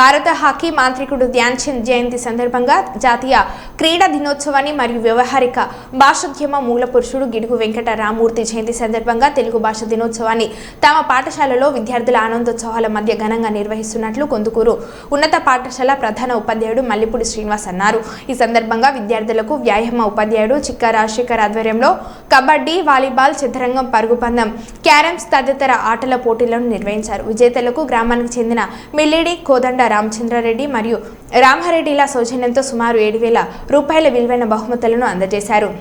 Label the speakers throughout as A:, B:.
A: భారత హాకీ మాంత్రికుడు ధ్యాన్ చంద్ జయంతి సందర్భంగా జాతీయ క్రీడా దినోత్సవాన్ని మరియు వ్యవహారిక భాషోద్యమ మూల పురుషుడు గిడుగు వెంకట రామూర్తి జయంతి సందర్భంగా తెలుగు భాష దినోత్సవాన్ని తమ పాఠశాలలో విద్యార్థుల ఆనందోత్సవాల మధ్య ఘనంగా నిర్వహిస్తున్నట్లు కొందుకూరు ఉన్నత పాఠశాల ప్రధాన ఉపాధ్యాయుడు మల్లిపూడి శ్రీనివాస్ అన్నారు. ఈ సందర్భంగా విద్యార్థులకు వ్యాయామ ఉపాధ్యాయుడు చిక్క రాజశేఖర్ ఆధ్వర్యంలో కబడ్డీ వాలీబాల్ చదరంగం పరుగుపందం క్యారమ్స్ తదితర ఆటల పోటీలను నిర్వహించారు. విజేతలకు గ్రామానికి చెందిన మిల్లిడి కోదండ రామచంద్రారెడ్డి మరియు రామారెడ్డిల సౌజన్యంతో సుమారు ఏడు వేల రూపాయల విలువైన బహుమతులను అందజేశారు.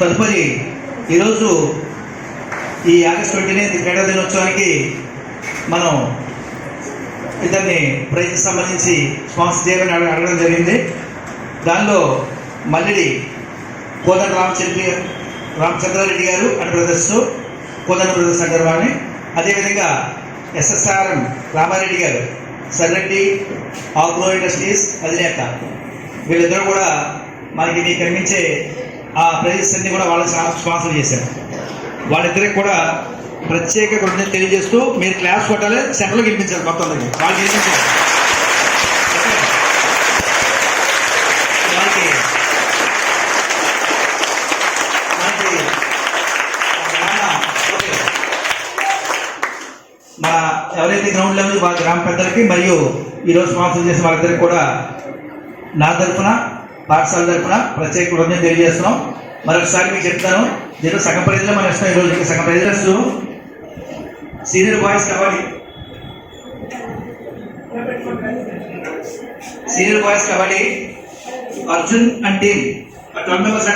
B: తదుపరి ఈరోజు ఈ ఆగస్ట్ ట్వంటీ నైన్త్ క్రీడా దినోత్సవానికి మనం ఇద్దరిని ప్రైజ్కి సంబంధించి స్పాన్సర్ చేయమని అడగ- అడగడం జరిగింది. దానిలో మల్లెడి కోదండ రామచంద్ర రామచంద్రారెడ్డి గారు అండ్ బ్రదర్స్ కోదండ బ్రదర్స్ అంటారు వాళ్ళని అదేవిధంగా ఎస్ఎస్ఆర్ఎం రామారెడ్డి గారు సర్రెడ్డి ఆగ్రో ఇండస్ట్రీస్ అధినేత. వీళ్ళిద్దరూ కూడా మనకి మీకు కనిపించే ఆ ప్రైజెస్ అన్ని కూడా వాళ్ళని స్పాన్సర్ చేశారు. వాళ్ళిద్దరికి కూడా ప్రత్యేక కృతజ్ఞత తెలియజేస్తూ మీరు క్లాస్ కొట్టాలి సెంటర్లో గెలిపించాలి మొత్తం వాళ్ళు గెలిపించారు ఓకే? వాళ్ళకి మనకి గ్రామ ఓకే. మన ఎవరైతే గ్రౌండ్ లెవెల్ వాళ్ళ గ్రామ పెద్దలకి మరియు ఈరోజు స్పాన్సర్ చేసిన వాళ్ళందరికీ కూడా నా తరఫున పాఠశాల తరఫున ప్రత్యేక కృతజ్ఞత తెలియజేస్తున్నాం. మరొకసారి మీకు చెప్తాను నేను సగం ప్రైజ్లో మనం ఇస్తాం ఈరోజు ఇంకా సగం prizes senior boys kabaddi senior boys kabaddi Arjun and team. Twelve members